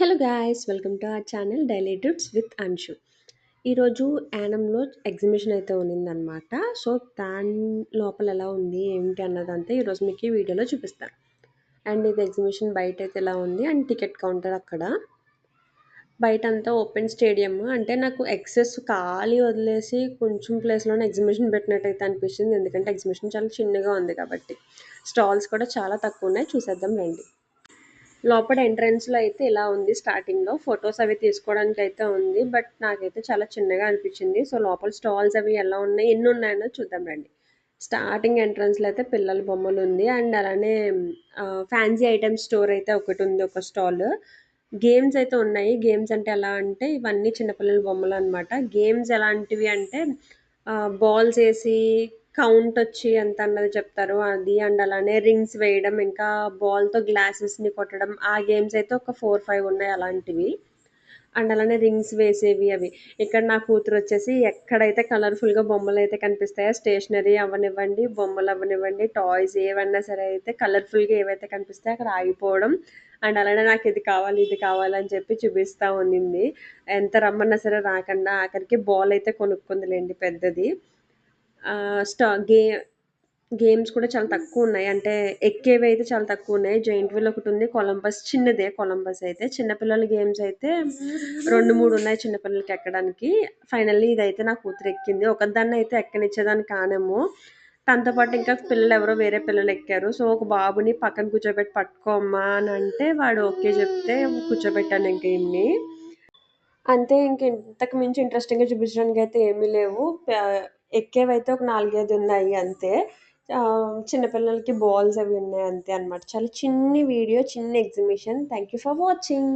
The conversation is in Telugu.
Hello guys welcome to our channel daily trips with Anshu ఈరోజు యానంలో ఎగ్జిబిషన్ అయితే ఉన్నిందనమాట సో దాని లోపల ఎలా ఉంది ఏంటి అన్నదంతా ఈరోజు మీకు ఈ వీడియోలో చూపిస్తాను. అండ్ ఇది ఎగ్జిబిషన్ బయట అయితే ఎలా ఉంది అండ్ టికెట్ కౌంటర్ అక్కడ. బయట అంతా ఓపెన్ స్టేడియం అంటే నాకు ఎక్సెస్ ఖాళీ వదిలేసి కొంచెం ప్లేస్లోనే ఎగ్జిబిషన్ పెట్టినట్టయితే అనిపించింది ఎందుకంటే ఎగ్జిబిషన్ చాలా చిన్నగా ఉంది కాబట్టి. స్టాల్స్ కూడా చాలా తక్కువ ఉన్నాయి. చూసేద్దాం రండి. లోపల ఎంట్రన్స్లో అయితే ఇలా ఉంది స్టార్టింగ్లో ఫొటోస్ అవి తీసుకోవడానికి అయితే ఉంది బట్ నాకైతే చాలా చిన్నగా అనిపించింది. సో లోపల స్టాల్స్ అవి ఎలా ఉన్నాయి ఎన్ని ఉన్నాయో చూద్దాం రండి. స్టార్టింగ్ ఎంట్రన్స్లో అయితే పిల్లల బొమ్మలు ఉంది. అండ్ అలానే ఫ్యాన్సీ ఐటమ్స్ స్టోర్ అయితే ఒకటి ఉంది ఒక స్టాల్ గేమ్స్ అయితే ఉన్నాయి. గేమ్స్ అంటే ఎలా అంటే ఇవన్నీ చిన్నపిల్లల బొమ్మలు అనమాట గేమ్స్ ఎలాంటివి అంటే బాల్స్ వేసి కౌంట్ వచ్చి ఎంత అన్నది చెప్తారు. అది అండ్ అలానే రింగ్స్ వేయడం ఇంకా బాల్తో గ్లాసెస్ని కొట్టడం ఆ గేమ్స్ అయితే ఒక ఫోర్ ఫైవ్ ఉన్నాయి అలాంటివి. అండ్ అలానే రింగ్స్ వేసేవి అవి. ఇక్కడ నా కూతురు వచ్చేసి ఎక్కడైతే కలర్ఫుల్గా బొమ్మలు అయితే కనిపిస్తాయో స్టేషనరీ అవ్వనివ్వండి బొమ్మలు అవ్వనివ్వండి టాయ్స్ ఏవన్నా సరే అయితే కలర్ఫుల్గా ఏవైతే కనిపిస్తాయో అక్కడ ఆగిపోవడం. అండ్ అలానే నాకు ఇది కావాలి ఇది కావాలని చెప్పి చూపిస్తూ ఉండింది ఎంత రమ్మన్నా సరే రాకుండా ఆఖరికి బాల్ అయితే కొనుక్కుందిలేండి పెద్దది. స్టా గే గేమ్స్ కూడా చాలా తక్కువ ఉన్నాయి. అంటే ఎక్కేవి అయితే చాలా తక్కువ ఉన్నాయి. జైంట్ వీల్ ఒకటి ఉంది. కొలంబస్ చిన్నదే. కొలంబస్ అయితే. చిన్నపిల్లల గేమ్స్ అయితే రెండు మూడు ఉన్నాయి చిన్నపిల్లలకి ఎక్కడానికి. ఫైనల్లీ ఇదైతే నా కూతురు ఎక్కింది. ఒకదాన్ని అయితే ఎక్కనిచ్చేదాన్ని కానేమో. తనతో పాటు ఇంకా పిల్లలు ఎవరో వేరే పిల్లలు ఎక్కారు. సో ఒక బాబుని పక్కన కూర్చోబెట్టి పట్టుకోమ్మా అని అంటే వాడు ఓకే చెప్తే కూర్చోబెట్టాను ఇంక ఇన్ని అంతే ఇంక ఇంతకు మించి ఇంట్రెస్టింగ్గా చూపించడానికి అయితే ఏమీ లేవు. ఎక్కేవైతే ఒక నాలుగైదు ఉన్నాయి అంతే. చిన్నపిల్లలకి బాల్స్ అవి ఉన్నాయి అంతే అనమాట చాలా చిన్ని వీడియో చిన్న exhibition. Thank you for watching